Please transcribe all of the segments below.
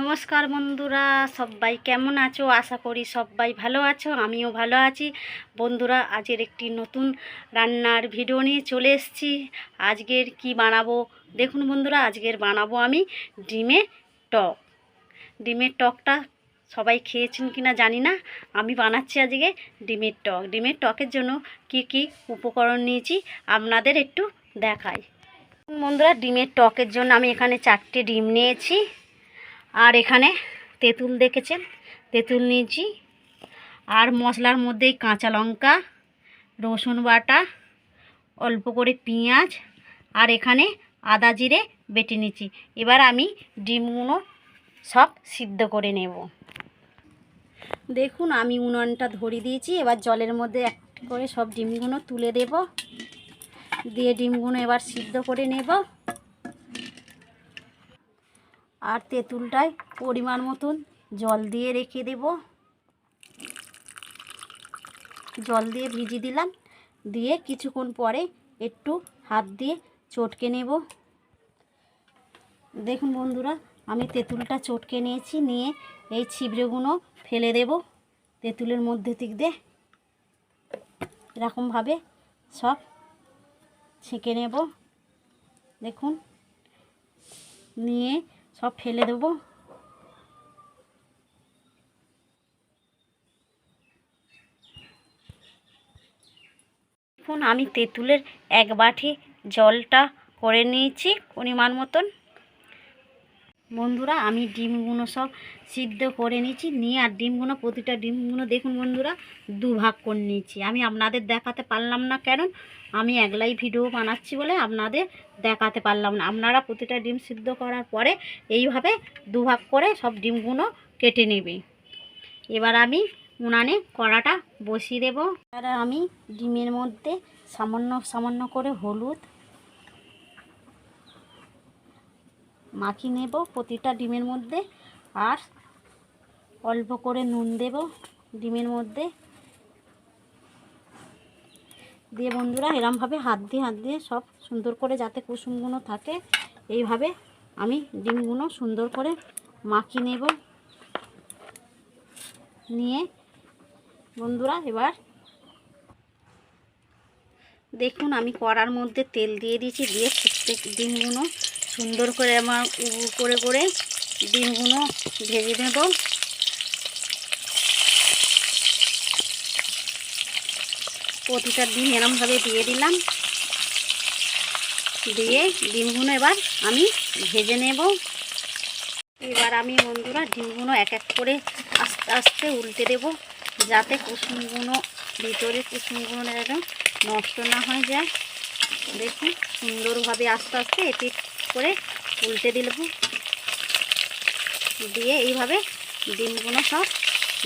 নমস্কার বন্ধুরা, সবাই কেমন আছো? আশা করি সবাই ভালো আছো, আমিও ভালো আছি। বন্ধুরা, আজের একটি নতুন রান্নার ভিডিও নিয়ে চলে এসেছি। আজকের কি বানাবো? দেখুন বন্ধুরা, আজকের বানাবো আমি ডিমের টক। ডিমের টকটা সবাই খেয়েছেন কি না জানি না। আমি বানাচ্ছি আজকে ডিমের টক। ডিমের টকের জন্য কি কি উপকরণ নিয়েছি আপনাদের একটু দেখাই। বন্ধুরা, ডিমের টকের জন্য আমি এখানে চারটে ডিম নিয়েছি। আর এখানে তেঁতুল দেখেছেন? তেঁতুল নিয়েছি। আর মশলার মধ্যেই কাঁচা লঙ্কা, রসুন বাটা, অল্প করে পেঁয়াজ আর এখানে আদা জিরে বেটে নিচ্ছি এবার আমি ডিমগুলো সব সিদ্ধ করে নেব। দেখুন, আমি উনুনটা ধরিয়ে দিয়েছি। এবার জলের মধ্যে এক করে সব ডিমগুলো তুলে দেব। দিয়ে ডিমগুলো এবার সিদ্ধ করে নেব। আর তেঁতুলটায় পরিমাণ মতন জল দিয়ে রেখে দেব। জল দিয়ে ভিজিয়ে দিলাম। দিয়ে কিছুক্ষণ পরে একটু হাত দিয়ে চটকে নেব। দেখুন বন্ধুরা, আমি তেঁতুলটা চটকে নিয়েছি। নিয়ে এই ছিবড়েগুলো ফেলে দেব তেঁতুলের মধ্যে দিক দিয়ে। এরকমভাবে সব ছেঁকে নেব। দেখুন, নিয়ে সব ফেলে দেবো। দেখুন আমি তেঁতুলের এক বাটি জলটা করে নিয়েছি পরিমাণ মতন। বন্ধুরা, আমি ডিমগুলো সব সিদ্ধ করে নিয়েছি, নিয়ে আর ডিমগুলো, প্রতিটা ডিমগুলো দেখুন বন্ধুরা দু ভাগ করে নিয়েছি। আমি আপনাদের দেখাতে পারলাম না কেন, আমি একলাই ভিডিও বানাচ্ছি বলে আপনাদের দেখাতে পারলাম না। আপনারা প্রতিটা ডিম সিদ্ধ করার পরে এইভাবে দু ভাগ করে সব ডিমগুলো কেটে নেবে। এবার আমি উনানে কড়াটা বসিয়ে দেবো। আর আমি ডিমের মধ্যে সামান্য সামান্য করে হলুদ মাখিয়ে নেব প্রতিটা ডিমের মধ্যে আর অল্প করে নুন দেব ডিমের মধ্যে। দিয়ে বন্ধুরা এরমভাবে হাত দিয়ে হাত দিয়ে সব সুন্দর করে যাতে কুসুমগুলো থাকে, এইভাবে আমি ডিমগুলো সুন্দর করে মাখিয়ে নেব। নিয়ে বন্ধুরা এবার দেখুন আমি কড়ার মধ্যে তেল দিয়ে দিয়েছি, দিয়ে প্রত্যেক ডিমগুলো সুন্দর করে আমার উবু করে করে ডিমগুলো ভেজে নেব। প্রতিটা ডিম এরমভাবে দিয়ে দিলাম। দিয়ে ডিমগুলো এবার আমি ভেজে নেব। এবার আমি বন্ধুরা ডিমগুলো এক এক করে আস্তে আস্তে উল্টে দেব যাতে কুসুমগুলো, ভিতরে কুসুমগুলো নষ্ট না হয়ে যায়। দেখুন সুন্দরভাবে আস্তে আস্তে এটি করে উল্টে দিলব দিয়ে এইভাবে ডিমগুলো সব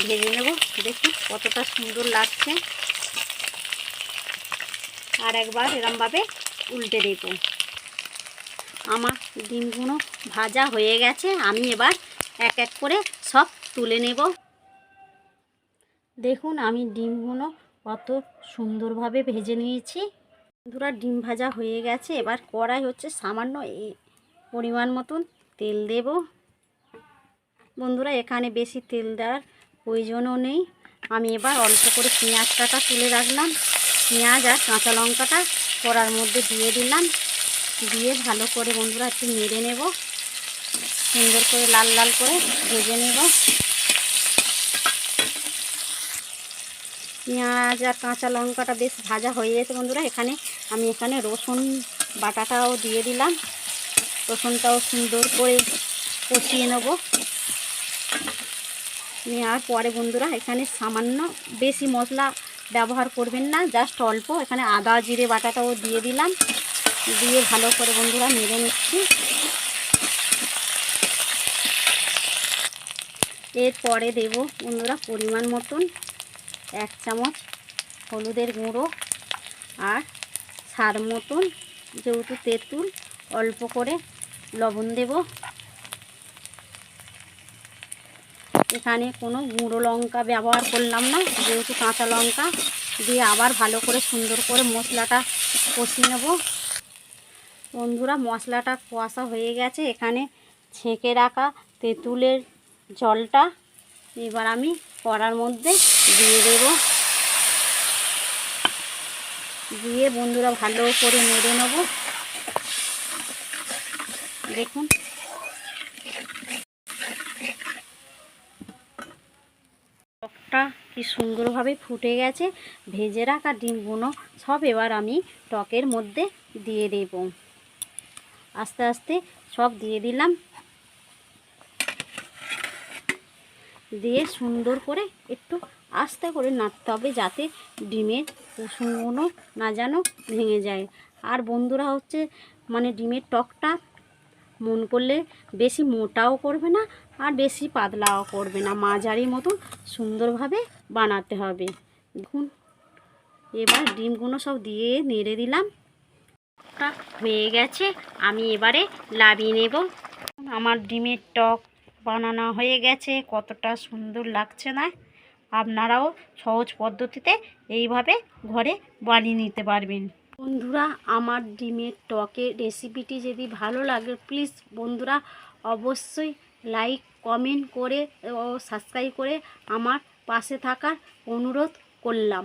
ভেজে নেব। দেখুন কতটা সুন্দর লাগছে। আর একবার এরমভাবে উল্টে দেব। আমার ডিমগুলো ভাজা হয়ে গেছে। আমি এবার এক এক করে সব তুলে নেব। দেখুন আমি ডিমগুলো কত সুন্দরভাবে ভেজে নিয়েছি। বন্ধুরা ডিম ভাজা হয়ে গেছে। এবার কড়াই হচ্ছে সামান্য পরিমাণ মতন তেল দেব। বন্ধুরা, এখানে বেশি তেল দেওয়ার প্রয়োজনও নেই। আমি এবার অল্প করে পেঁয়াজটাটা তুলে রাখলাম। পেঁয়াজ আর কাঁচা লঙ্কাটা কড়ার মধ্যে দিয়ে দিলাম। দিয়ে ভালো করে বন্ধুরা একটু নেড়ে নেব। সুন্দর করে লাল লাল করে ভেজে নেব। পেঁয়াজ আর কাঁচা লঙ্কাটা বেশ ভাজা হয়ে গেছে বন্ধুরা। এখানে আমি এখানে রসুন বাটাটাও দিয়ে দিলাম। রসুনটাও সুন্দর করে কষিয়ে নেব। নেওয়ার পরে বন্ধুরা এখানে সামান্য বেশি মশলা ব্যবহার করবেন না, জাস্ট অল্প। এখানে আদা, জিরে, বাটাটাও দিয়ে দিলাম। দিয়ে ভালো করে বন্ধুরা নেড়ে নিচ্ছি। এরপরে দেব বন্ধুরা পরিমাণ মতন। এক চামচ হলুদের গুঁড়ো আর সার মতন যেহেতু তেঁতুল, অল্প করে লবণ দেব। এখানে কোনো গুঁড়ো লঙ্কা ব্যবহার করলাম না, যেহেতু কাঁচা লঙ্কা দিয়ে আবার ভালো করে সুন্দর করে মশলাটা কষিয়ে নেব। বন্ধুরা, মশলাটা কষা হয়ে গেছে। এখানে ছেঁকে রাখা তেঁতুলের জলটা এবার আমি কড়ার মধ্যে দিয়ে দেব। দিয়ে বন্ধুরা ভালো করে নেড়ে নেব। দেখুন। টকটা কি সুন্দরভাবে ফুটে গেছে। ভেজে রাখা ডিমগুলো সব এবার আমি টকের মধ্যে দিয়ে দেব। আস্তে আস্তে সব দিয়ে দিলাম। দিয়ে সুন্দর করে একটু আস্তে করে নাড়তে হবে যাতে ডিমের কুসুমগুলো না যেন ভেঙে যায়। আর বন্ধুরা হচ্ছে মানে ডিমের টকটা মন করলে বেশি মোটাও করবে না আর বেশি পাতলাও করবে না। মাঝারি মতো সুন্দরভাবে বানাতে হবে। দেখুন, এবার ডিমগুলো সব দিয়ে নেড়ে দিলাম। হয়ে গেছে, আমি এবারে লাভিয়ে নেব। আমার ডিমের টক বানানো হয়ে গেছে, কতটা সুন্দর লাগছে না? আপনারাও সহজ পদ্ধতিতে এইভাবে ঘরে বানিয়ে নিতে পারবেন। বন্ধুরা, আমার ডিমের টকের রেসিপিটি যদি ভালো লাগে, প্লিজ বন্ধুরা অবশ্যই লাইক, কমেন্ট করে ও সাবস্ক্রাইব করে আমার পাশে থাকার অনুরোধ করলাম।